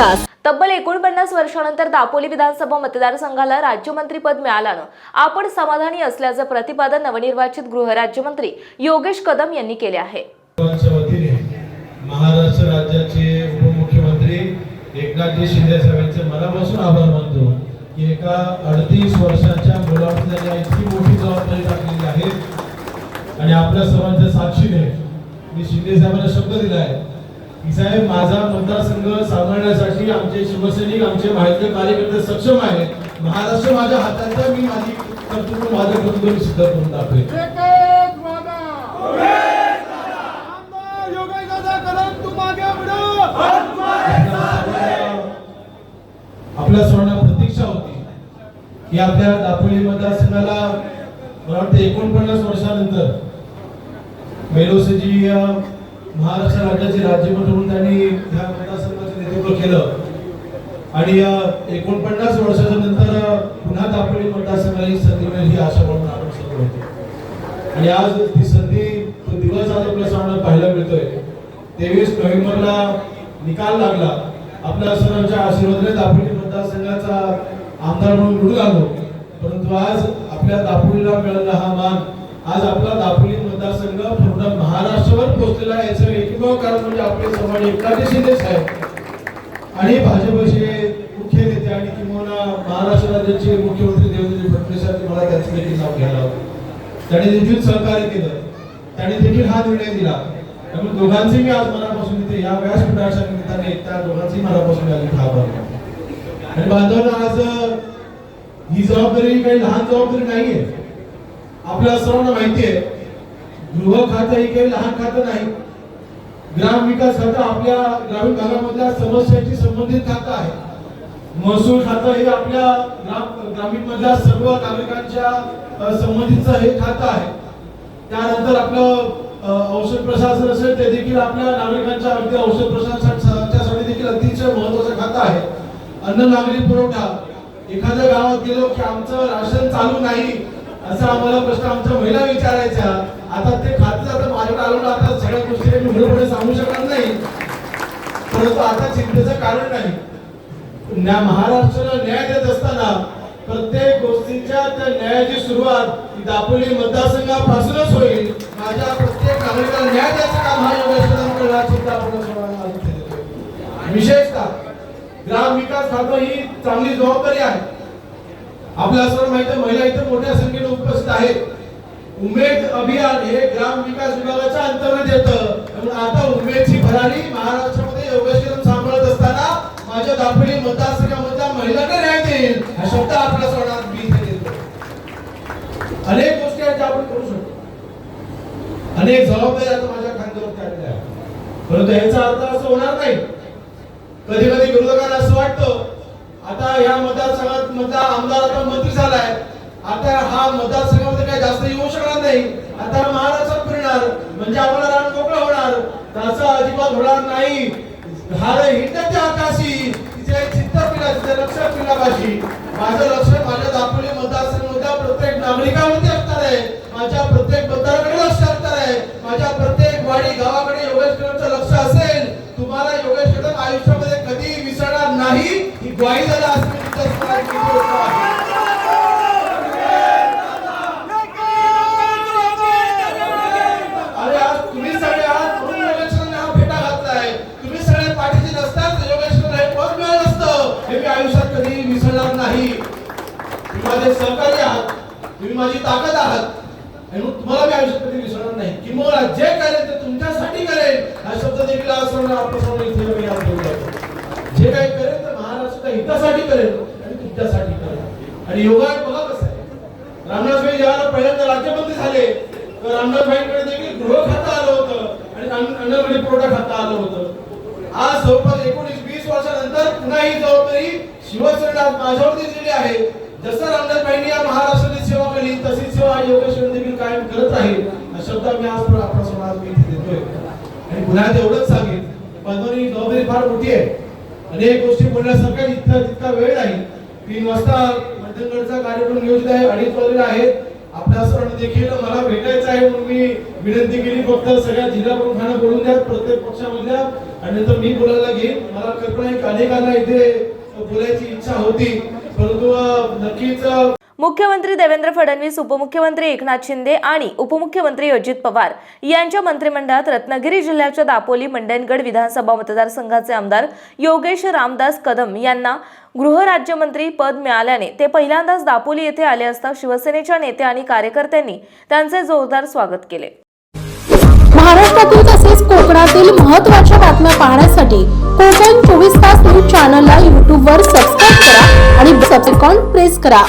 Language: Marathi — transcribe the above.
तास. तब्बल एकोणपन्नास वर्षानंतर दापोली विधानसभा मतदारसंघाला राज्यमंत्रीपद मिळाल्यानं आपण समाधानी असल्याचं प्रतिपादन नवनिर्वाचित गृहराज्यमंत्री योगेश कदम यांनी केले आहे. महाराष्ट्र राज्याचे उपमुख्यमंत्री एकनाथजी शिंदे साहेबांचे मनापासून आभार मानतो की एका अडतीस वर्षाच्या मुलाबद्दल इतकी मोठी जबाबदारी टाकलेली आहे आणि आपल्या सर्वांच्या साक्षीने मी शिंदे साहेबांना शब्द दिला आहे की साहेब माझा मतदारसंघ सांभाळण्यासाठी आमचे शिवसैनिक आमचे माहिती कार्यकर्ते सक्षम आहेत. महाराष्ट्र माझ्या हातात आहे, मी माझी कर्तृत्व माझं कर्तृत्व मी सिद्ध करून पुढं आपल्या सर्वांना प्रतीक्षा होती की आपल्या दापोली मतदारसंघाला मला वाटतं एकोणपन्नास वर्षानंतर मेलोसेजी महाराष्ट्र राज्याचे राज्यमंत्री म्हणून त्यांनी ह्या मतदारसंघाचं नेतृत्व केलं. आणि या एकोणपन्नास वर्षाच्या नंतर पुन्हा तापडी मतदारसंघाला ही संधी मिळेल ही आशा म्हणून आपण सर्व होतो. आणि आज ती संधी तो दिवस आज आपल्या सामना पाहायला मिळतोय. तेवीस नोव्हेंबरला निकाल लागला. आपल्या सर्वांच्या आशीर्वादाने दापोली मतदारसंघाचा आमदार म्हणून निवडून आलो परंतु आज आपल्या दापोलीला मिळालेला हा मान आज आपला दापोली मतदारसंघ पूर्ण महाराष्ट्रभर पोहोचलेला आहे. याचं एकमेव कारण म्हणजे आपले समाज एकनाथ शिंदे साहेब. आणि भाजपचे मुख्य नेते आणि किंवा महाराष्ट्र राज्याचे मुख्यमंत्री देवेंद्र फडणवीस यांनी मला त्याचं देखील नाव घ्यायला होतं त्याने देखील सहकार्य केलं. त्याने देखील हा निर्णय दिला. त्यामुळे दोघांचे मी आज मनापासून इथे या व्यासपीठाच्या निमित्ताने त्या दोघांचेही मनापासून मी आभार आणि बांधवांना आज ही जबाबदारी काही लहान जबाबदारी नाहीये. आपल्या सर्वांना माहिती आहे गृह खातं हे काही लहान खातं नाही. ग्राम विकास खातं आपल्या ग्रामीण भागामधल्या समस्यांशी संबंधित खातं आहे. महसूल खातं हे आपल्या ग्राम ग्रामीण मधल्या सर्व नागरिकांच्या संबंधित हे खातं आहे. त्यानंतर आपलं औषध प्रशासन असेल ते देखील आपल्या नागरिकांच्या अगदी औषध प्रशासनासाठी देखील अतिशय महत्वाचं खातं आहे. अन्न नागरी पुरवठा. एखाद्या गावात गेलो की आमचं राशन चालू नाही असा आम्हाला प्रश्न आमच्या महिला विचारायच्या. आता ते खातं आता माझ्याकडे आलो ना आता सगळ्या गोष्टी मी उघडपणे सांगू शकणार नाही. परंतु आता चिंतेचं कारण नाही. न्या- महाराष्ट्राला न्याय देत असताना प्रत्येक गोष्टीच्या त्या न्यायाची सुरुवात दापोली मतदारसंघापासूनच होईल. माझ्या प्रत्येक नागरिकाला न्याय द्यायचं काम हा योगेश्वर करणार विशेषतः ग्राम विकास खातं ही चांगली जबाबदारी आहे. आपल्या सर्व माहिती महिला इथे मोठ्या संख्येने आहेत उमेद अभियान हे ग्राम विकास विभागाच्या अंतर्गत येतं. त्यामुळे आता उमेदची भरारी महाराष्ट्रामध्ये योगेश्वर सांभाळत असताना माझ्या दापोली मतदारसंघामधल्या महिलांना न्याय देईल. हा शब्द आपल्या सोडा मी इथे देतो. अनेक गोष्टी आहेत आपण करू शकतो. अनेक जबाबदारी आता माझ्या खांद्यावरती आलेल्या आहेत. परंतु याचा अर्थ असं होणार नाही. कधी कधी विरोधकांना असं वाटतं आता या मतदारसंघात मतदार आमदार आता मंत्री झाला आहे आता हा मतदारसंघामध्ये काही जास्त येऊ शकणार नाही. आता हा महाराष्ट्रात फिरणार. म्हणजे आम्हाला रान मोकळं होणार. तसं अजिबात होणार नाही. हार हिंडते आकाशी तिचे चित्त पिला तिचे लक्ष पिला पाहिजे माझं लक्ष माझ्या दापोली मतदारसंघामधल्या प्रत्येक नागरिकामध्ये असणार आहे. माझ्या प्रत्येक मतदाराकडे लक्ष असणार आहे. माझ्या प्रत्येक वाडी गावाकडे योगेश कदमचं लक्ष असेल तुम्हाला योगेश कदम आयुष्यामध्ये कधी विसरणार नाही. ही ग्वाही द्यायला आज माझे सहकारी आहात तुम्ही माझी ताकद आहात आणि मग तुम्हाला मी आयुष्यात कधी विसरणार नाही. किंवा जे करेल ते तुमच्यासाठी करेल हा शब्द देखील आज समोर आपल्या इथे मी आज बोलतो जे काही करेल ते महाराष्ट्राच्या हितासाठी करेल आणि तुमच्यासाठी करेल. आणि योगा बघा कसं आहे. रामदासभाई जेव्हा पहिल्यांदा राज्यमंत्री झाले तर रामदासभाईंकडे देखील गृह खातं आलं होतं आणि अन्न पुरवठा खातं आलं होतं. आज जवळपास एकोणीस वीस वर्षानंतर पुन्हा ही जबाबदारी शिवसेना माझ्यावरती दिली आहे. जसं रामदासभाईंनी या महाराष्ट्राची सेवा केली तशीच सेवा योगेश्वर देखील कायम करत राहील शब्द मी आज पण आपल्या समाज मी इथे देतोय. आणि पुन्हा एवढंच सांगेन पद्मनी जबाबदारी फार मोठी आहे. अनेक गोष्टी बोलण्यासारख्या इतका तितका वेळ नाही तीन वाजता मध्यंतरचा कार्यक्रम नियोजित आहे अडीच वाजले आहेत. आपल्या सर्वांनी देखील मला भेटायचं आहे म्हणून मी विनंती केली फक्त सगळ्या जिल्हा प्रमुखांना बोलून द्या प्रत्येक पक्षामधल्या आणि नंतर मी बोलायला घेईन मला कल्पना एक अनेकांना इथे बोलायची इच्छा होती. परंतु नक्कीच. मुख्यमंत्री देवेंद्र फडणवीस उपमुख्यमंत्री एकनाथ शिंदे आणि उपमुख्यमंत्री अजित पवार यांच्या मंत्रिमंडळात रत्नागिरी जिल्ह्याच्या दापोली मंडणगड विधानसभा मतदारसंघाचे आमदार योगेश रामदास कदम यांना गृहराज्यमंत्री पद मिळाल्याने ते पहिल्यांदाच दापोली येथे आले असता शिवसेनेच्या नेत्या आणि कार्यकर्त्यांनी त्यांचे जोरदार स्वागत केले. महाराष्ट्रातील तसेच कोकणातील महत्त्वाच्या बातम्या पाहण्यासाठी कोकण चोवीस तास न्यूज चॅनलला यूट्यूबवर सबस्क्राईब करा आणि सबसेकॉन प्रेस करा.